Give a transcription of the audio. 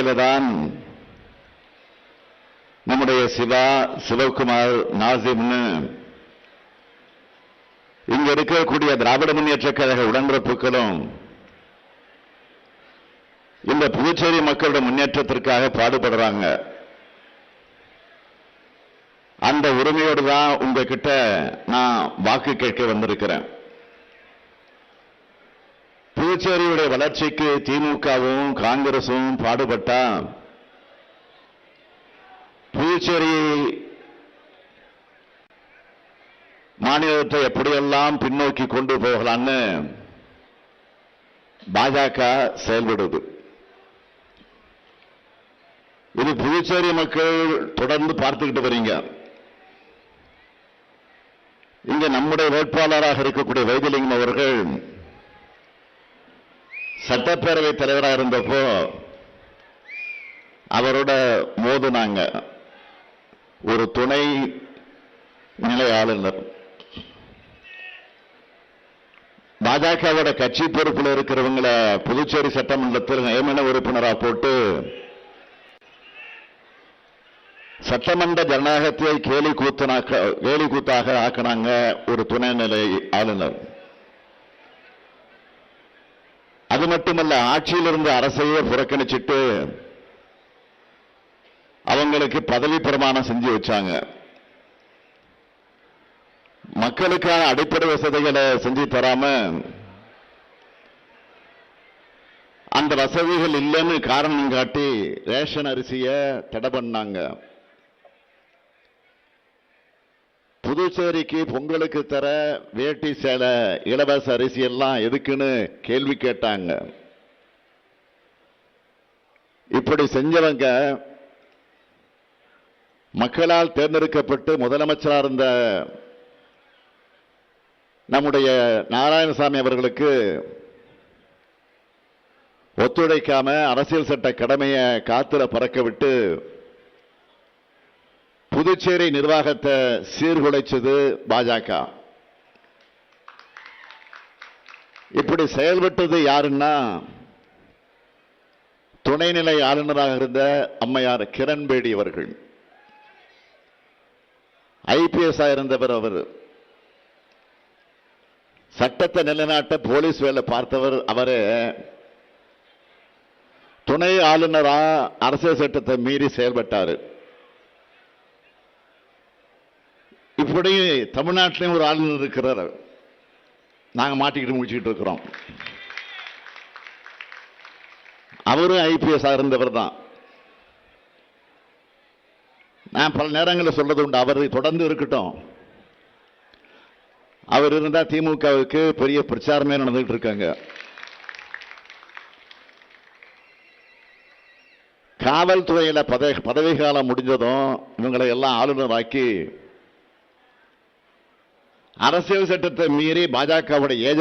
அடிப்படையில் தான் நம்முடைய சிவா சிவகுமார் நாசிம்னு இங்க இருக்கக்கூடிய திராவிட முன்னேற்ற கழக உடன்பிறப்புகளும் இந்த புதுச்சேரி மக்களுடைய முன்னேற்றத்திற்காக பாடுபடுறாங்க. அந்த உரிமையோடு தான் உங்ககிட்ட நான் வாக்கு கேட்க வந்திருக்கிறேன். புதுச்சேரியுடைய வளர்ச்சிக்கு திமுகவும் காங்கிரசும் பாடுபட்டா? புதுச்சேரி மாநிலத்தை எப்படியெல்லாம் பின்னோக்கி கொண்டு போகலான்னு பாஜக செயல்படுது. இது புதுச்சேரி மக்கள் தொடர்ந்து பார்த்துக்கிட்டு வரீங்க. இங்க நம்முடைய வேட்பாளராக இருக்கக்கூடிய வைத்திலிங்கம் அவர்கள் சட்டப்பேரவை தலைவராக இருந்தப்போ அவரோட மோதுனாங்க. ஒரு துணை நிலை ஆளுநர். பாஜகவோட கட்சி பொறுப்பில் இருக்கிறவங்களை புதுச்சேரி சட்டமன்றத்தில் நியமன உறுப்பினராக போட்டு சட்டமன்ற ஜனநாயகத்தை கேலி கூத்தனாக்க கேலி கூத்தாக ஆக்கினாங்க ஒரு துணைநிலை ஆளுநர். அது மட்டுமல்ல ஆட்சியில் இருந்த அரசையே புறக்கணிச்சிட்டு அவங்களுக்கு பதவி பிரமாணம் செஞ்சு வச்சாங்க. மக்களுக்கான அடிப்படை வசதிகளை செஞ்சு தராம அந்த வசதிகள் இல்லைன்னு காரணம் காட்டி ரேஷன் அரிசியை தடை பண்ணாங்க. புதுச்சேரிக்கு பொங்கலுக்கு தர வேட்டி சேலை இலவச அரிசி எல்லாம் எதுக்குன்னு கேள்வி கேட்டாங்க. இப்படி செஞ்சவங்க மக்களால் தேர்ந்தெடுக்கப்பட்டு முதலமைச்சராக இருந்த நம்முடைய நாராயணசாமி அவர்களுக்கு ஒத்துழைக்காம அரசியல் சட்ட கடமையை காத்துல பறக்க விட்டு புதுச்சேரி நிர்வாகத்தை சீர்குலைச்சது பாஜக. இப்படி செயல்பட்டது யாருன்னா துணைநிலை ஆளுநராக இருந்த அம்மையார் கிரண்பேடி அவர்கள். ஐபிஎஸ் இருந்தவர் அவர். சட்டத்தை நிலைநாட்ட போலீஸ் வேலை பார்த்தவர் அவரே. துணை ஆளுநரா அரசியல் சட்டத்தை மீறி செயல்பட்டாரு. இப்படி தமிழ்நாட்டிலையும் ஒரு ஆளுநர் இருக்கிறார் நாங்க மாட்டிக்கிட்டு முடிச்சுக்கிட்டு இருக்கிறோம். அவரும் ஐபிஎஸ் இருந்தவர் தான். நான் பல நேரங்களில் சொல்றது உண்டு. அவர் தொடர்ந்து இருக்கட்டும். அவர் இருந்தால் திமுகவுக்கு பெரிய பிரச்சாரமே நடந்துகிட்டு இருக்காங்க. காவல்துறையில பதவி பதவி காலம் முடிஞ்சதும் இவங்களை எல்லாம் ஆளுநராக்கி அரசியல் சட்டத்தை மீறி பாஜகவுடைய